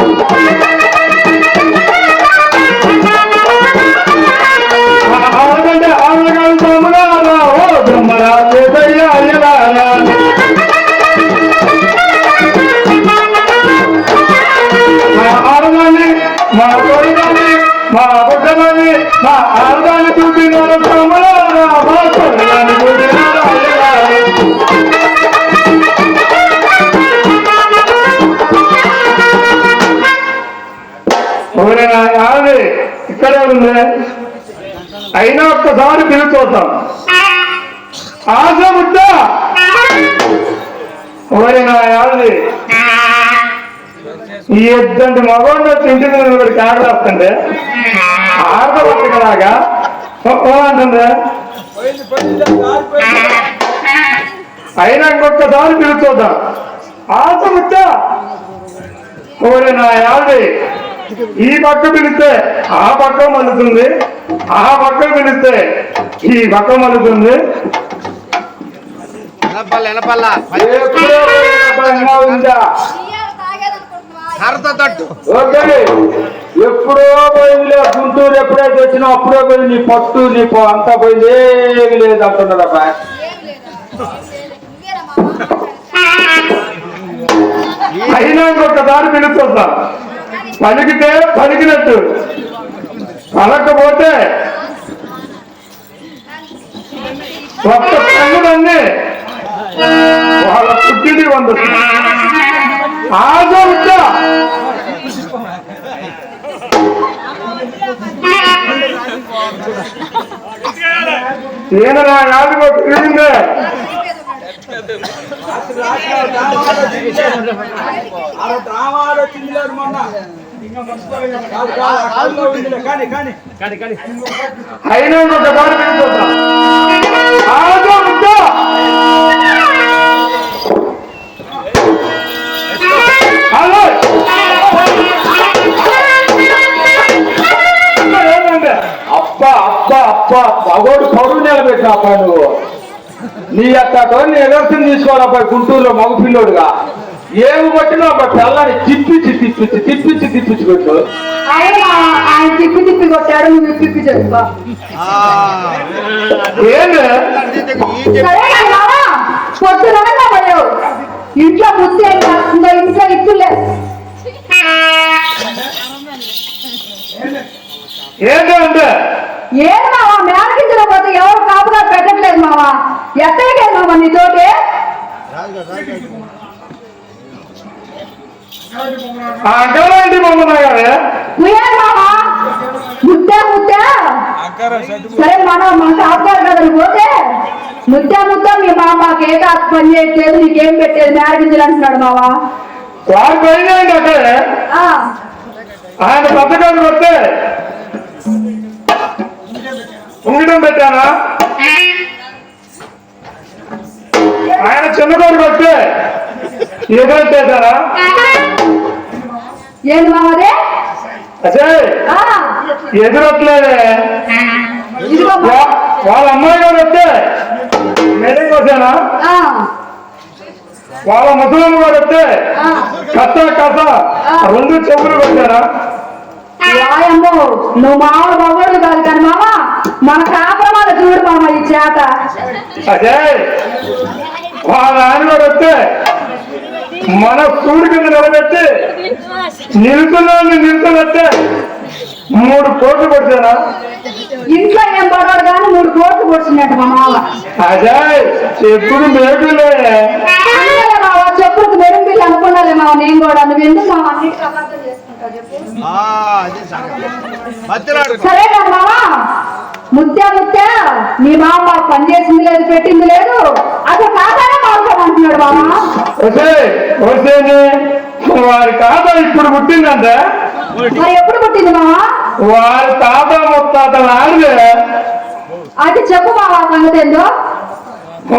Oh, అయినా ఒక్కసారి పిలుచి ఆశ ముద్ద ఓరి ఈ ఇద్దంటి మగవాడు వచ్చి ఇంటి మీద ఒకటి కారు రాస్తుండే ఆర్ద పట్టుకలాగా అంటుంది. అయినా ఇంకొకసారి పిలుచొద్దాం ఆశ ముద్ద ఓరి నా ఈ పక్క పిలిస్తే ఆ పక్క మలుతుంది ఆ పక్క పిలిస్తే ఈ పక్క మలుతుంది ఎనపల్ల ఎనపల్ల. ఎప్పుడో పోయిందిలే గుంటూరు ఎప్పుడైతే వచ్చినా అప్పుడే పోయింది నీ పట్టు నీ పో- అంతా పోయింది. ఏమి లేదు అంటున్నాడు అబ్బాయి అయినా ఇంకొకసారి పిలుస్తుందాం పలికితే పలికినట్టు పలకపోతే ఒక్క కన్నులన్నీ వాళ్ళ పుట్టింది వంద. ఆశ ఉందా నా యాదిగో తిరిగిందే. డ్రామాలు వచ్చింది లేదు మొన్న. కానీ అయినా ఇంకొకసారి పిలుస్తుందాం అబ్బా అబ్బా అబ్బా పగోడు పరువు నిలబెట్టిన నువ్వు నీ అక్కతో నీ ఎగర్షన్ తీసుకోవాలబ్బా గుంటూరులో మగ పిల్లోడుగా ఏమి కొట్టినా అబ్బా తెల్లని తిప్పించి తిప్పించి తిప్పించి తిప్పించి కొట్టు. ఆయన ఆయన తిప్పి తిప్పి కొట్టాడు నువ్వు తిప్పి మామా పొద్దునగా ఇంట్లో బుద్ధి ఏం చేస్తుందో ఇంట్లో ఇచ్చులే ఏంటి అంటే? ఏం మావా? మేడకించిన పోతే ఎవరు కాపుగా పెట్టట్లేదు మావా? ఎక్కడికి మావా నీతోటి అంకలాంటి మమ్మల్ని గారే ముద్దా ముద్దా సరే మనం మన కాపుగారు కదా పోతే ముద్దా ముద్దా మీ మామకి ఏ కాపు పని చేయట్లేదు నీకేం పెట్టేది మేడకించలు అంటున్నాడు మావా వారు పోయిందండి అక్కడే? ఆ, ఆయన పథకాలు కొడితే ఉంగడం పెట్టానా? ఆయన చిన్న కోరు కొడితే ఎదురెట్టేశారా ఏంది ఎదురట్లేదే. వాళ్ళ అమ్మాయి గారు వస్తే వచ్చానా ఆ, వాళ్ళ ముసలమ్మ గారు వస్తే. కథ కథ రెండు చెవులు పెట్టారా వాయమ్మో నువ్వు మామూలు మగవాడు కాదు కానీ మామ మన కాపురమాల చూడు మామ ఈ చేత. అదే వాళ్ళ ఆయన గారు వస్తే మన సూడి కింద నిలబెట్టి నిలుచున్నాన్ని నిలుచున్నట్టే మూడు కోట్లు కొట్టానా ఇంట్లో ఏం పడవాడు కానీ మూడు కోట్లు పొడిచినట్టు మా మామ. అజయ్ ఎప్పుడు అందుకే మామ చెప్పులకు మెరుగు బిల్లు అనుకున్నాలే మామ నేను కూడా. నువ్వు ఎందుకు అది మధ్యలాడు సరే కదా మామ. ముత్యా ముత్యా నీ మామ మాకు పని చేసింది లేదు పెట్టింది లేదు. అసలు కాదానే వసే వసేని వారి తాత ఇప్పుడు పుట్టిందంటే. మరి ఎప్పుడు పుట్టింది మామ వారి తాత ముత్తాత ఆడితే అది చెప్పు ఆ సంగతి ఏందో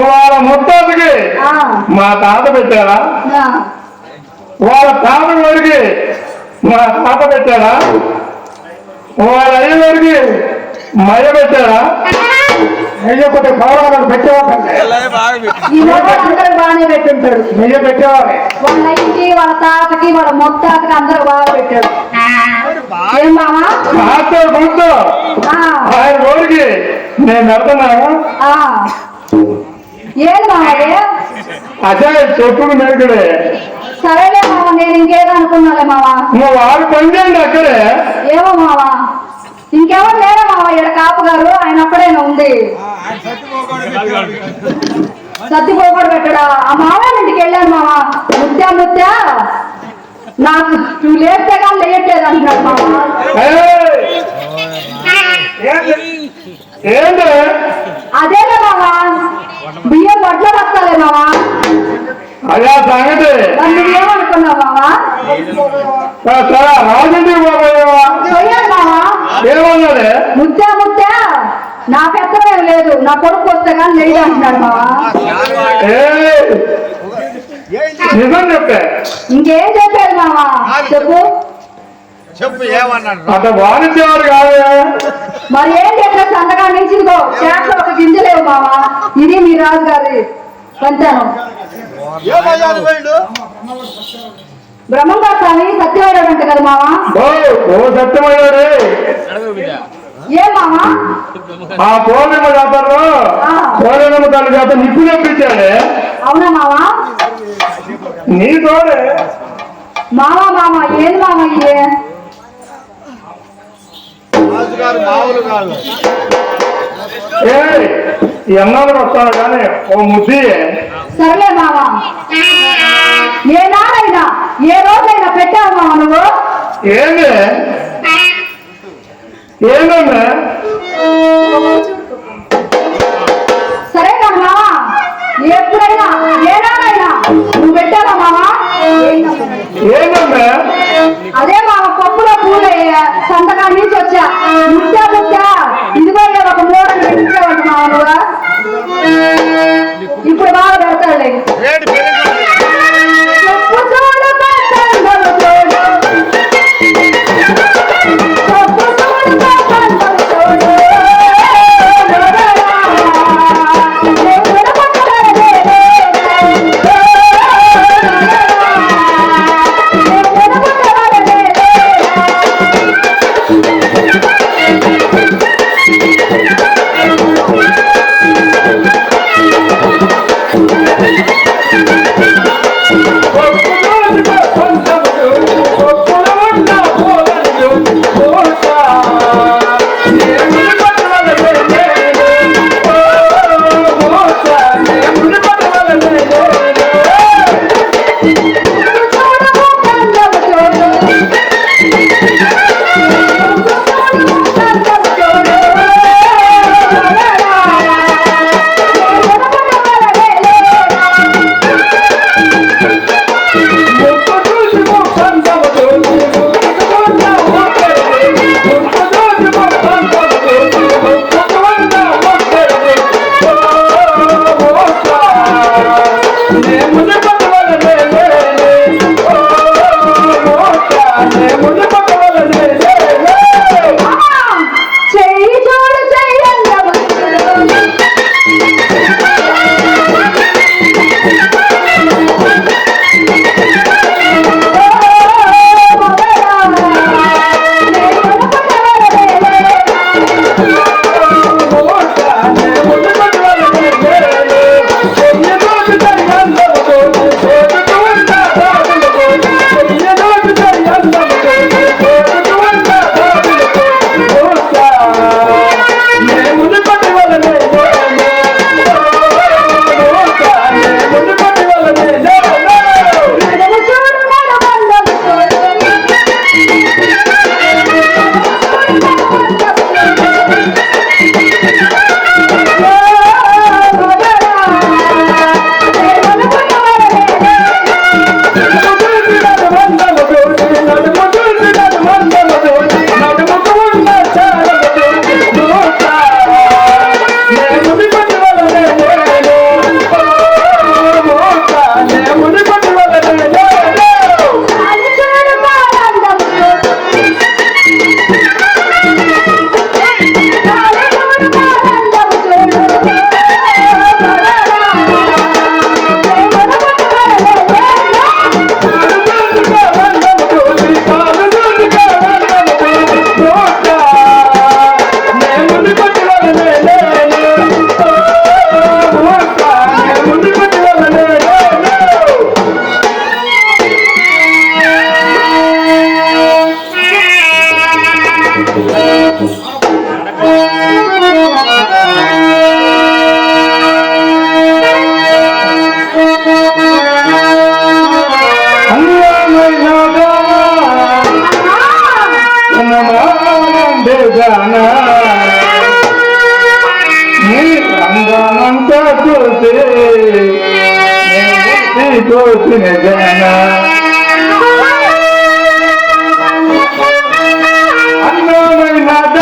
వాళ్ళ ముత్తాతకి ఆ, మా తాత పెట్టారా. వాళ్ళ తాత వాడికి మా తాత పెట్టారా వాళ్ళ అయ్య మయ పెట్టారా నెయ్యి ఒకటి కావాలని అందరూ బాగానే పెట్టుంటాడు నెయ్యి పెట్టేవాళ్ళే. వాళ్ళ ఇంటికి వాళ్ళ తాతకి వాళ్ళ మొత్తాతకి అందరూ బాగా పెట్టాడు ఏం గుర్తు ఆ, ఆయన రోడ్డుకి నేను ఆ. ఏది మామది అదే? చెప్పుడు మేకుడే సరేలే మామ నేను ఇంకేదో అనుకున్నాలే మావా నువ్వు వారు పని అక్కడే. ఏమో మావా ఇంకెవరు లేరా మావా ఇక్కడ కాపు గారు ఆయన ఒక్కడైనా ఉంది? సత్తి పోకూడదు పెట్టడా. ఆ మావయ్య ఇంటికి వెళ్ళాను మావా. ముత్యా ముత్యా నాకు నువ్వు లేస్తే కానీ లేయట్లేదు అంటున్నాడు మావా. అదేలే మావా. బియ్యం వడ్ల వస్తాలే మావా. అదే సంగతి. మరి నువ్వేమనుకున్నావు మావా? ఆ, సరే ముత్తా ముత్తా నా పెద్దమేం లేదు. నా కొడుకు వస్తే కానీ లేదు అంటున్నాడు చెప్పే. ఇంకేం చెప్పాడు మావా చెప్పు. చెప్పు. ఏమన్నాడు? అంత వాణిజ్యవాడు కాదే. మరి ఏం చెప్పిన సంతగా నుంచి ఇదిగో చేపలో ఒక గింజ లేవు మావా ఇది మీ రాజు గారి పంచాను బ్రహ్మంగారు స్వామి సత్యమైన అంట కదా మావా? ఓ సత్యమయ్యాడు ఏం మావా? ఆ పౌర్ణిమ జాతరలో ఆ. పౌర్ణిమ తల్లి జాతర నిప్పు తెప్పించాడే అవునా మావా? నీ తోడే. మావా మావా ఏంది మావా ఇదే? రాజుగారు మామూలు కాదు. ఏ ఎన్నాళ్ళకి వస్తాను కానీ ఓ ముద్ది సరలే బావా ఏ నాడైనా ఏ రోజైనా పెట్టావు మావా నువ్వు? ఏమే ఏందమ్మా?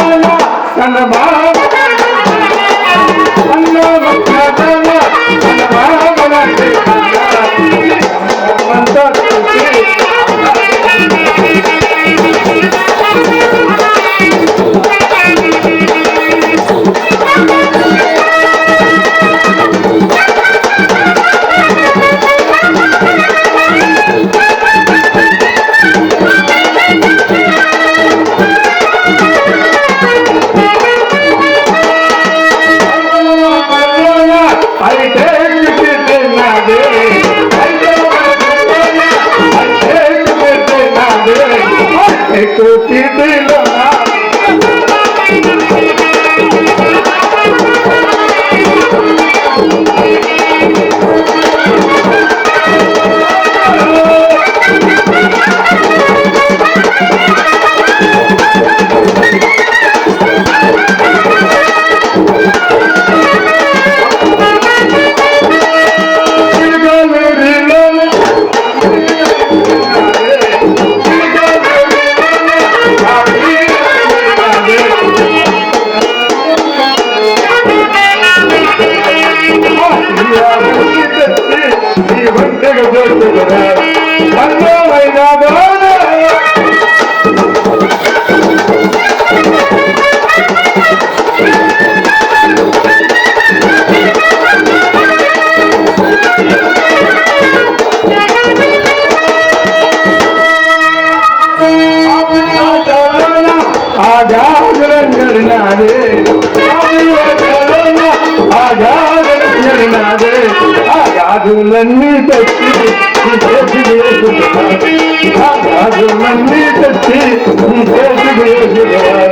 பாலமா గాజులన్నీ తెచ్చి నీ చేసి వేసుకున్నాను